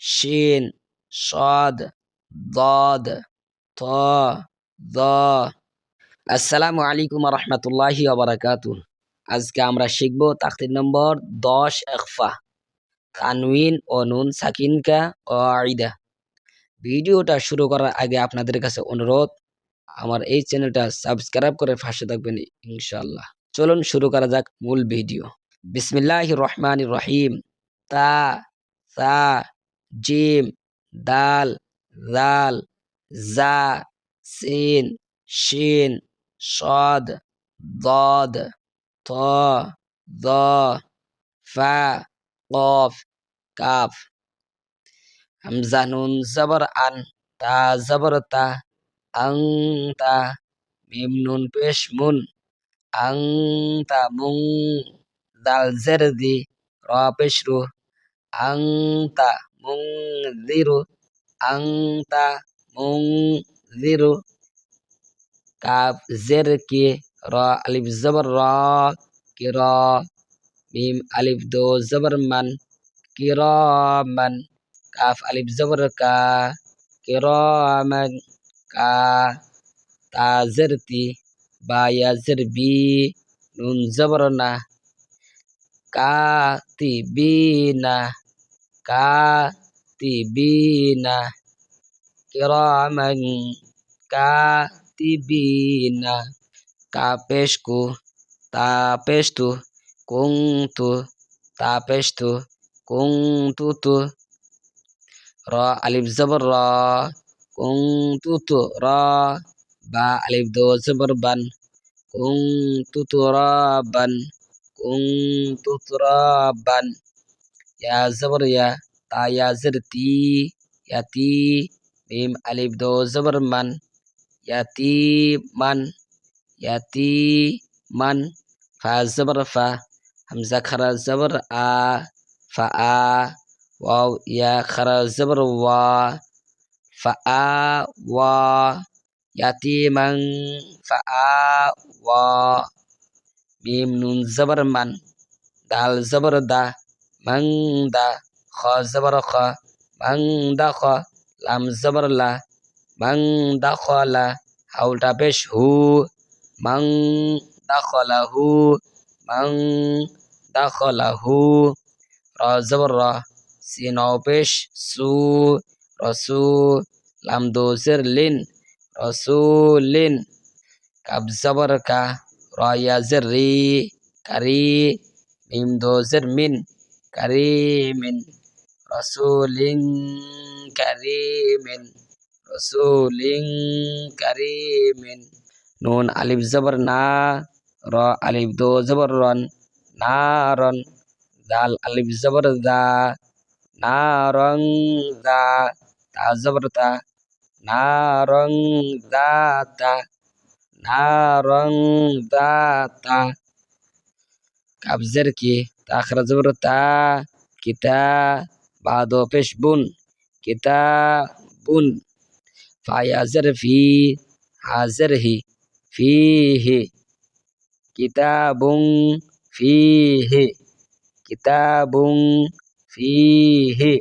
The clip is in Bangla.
শিন, সদ, দদ, ত, দ। আসসালামু আলাইকুম রহমতুল্লাহি ওবরাকাতু আজকে আমরা শিখব তাকতির নম্বর দশ একফা তানউইন ও নুন সাকিনকা ও আইদা ভিডিওটা শুরু করার আগে আপনাদের কাছে অনুরোধ, আমার এই চ্যানেলটা সাবস্ক্রাইব করে ফাঁসে থাকবেন ইনশাল্লাহ চলুন শুরু করা যাক মূল ভিডিও। বিসমিল্লাহ রহমান রহিম। তা, সা জিম, দাল, রাল, জা, সিন, শিন, সদ, দদ, থ, দ, ফা, কফ, কাফ। হামজা নুন জবর আন, তা জবর তা, আং, তা। মিম নুন পেশ মুন, আং, তা মুং। দাল জের দি, র পেশ রু, আং, তা। মুং জিরু আং তা মুং জিরু কাফ জের কে র আলিফ জবর র কে র মিম আলিফ দো জবর মান কে র মান কাফ আলিফ জবর কা কে র মান কা তা জের তি বা ইয়া জের বি নুন জবর না কা তি তি বি না কিরামান কা katibina kapeshku tapestu kuntu tapestu kuntutu ra alif zabar ya zabar ya ta ya zir ti ya ti mim alif do zabar man ya ti man ya ti man fa zabar fa hamza khara zabar a fa a waw ya khara zabar wa fa a wa ya ti man fa a wa mim nun zabar man dal zabar da. Zabar da man da kha zabar kha man da kha lam zabar la মাং দাখলা হাউলটা পেশ হু মাং দাখলা হু মাং দাখলা হু র জবর র সিনাও পেশ সু রসু লাম দোসের লিন রসুলিন কাব জবর কা রয়াজের রি কারি মিম দোসের মিন কারিমিন রসুলিন কারিমিন রসুলিং কারিমিন নুন আলিফ জবর না র আলিফ দো জবর রন নারন দাল আলিফ জবর দা নারং দা তা জবর তা নারং দাতা নারং দাতা কাবজের কি তাখরা জবর তা কিতা বাদো পেশ বুন কিতা বুন ফায়াজের ফি হাজের হি ফিহি কিতা বুং ফি ফিহি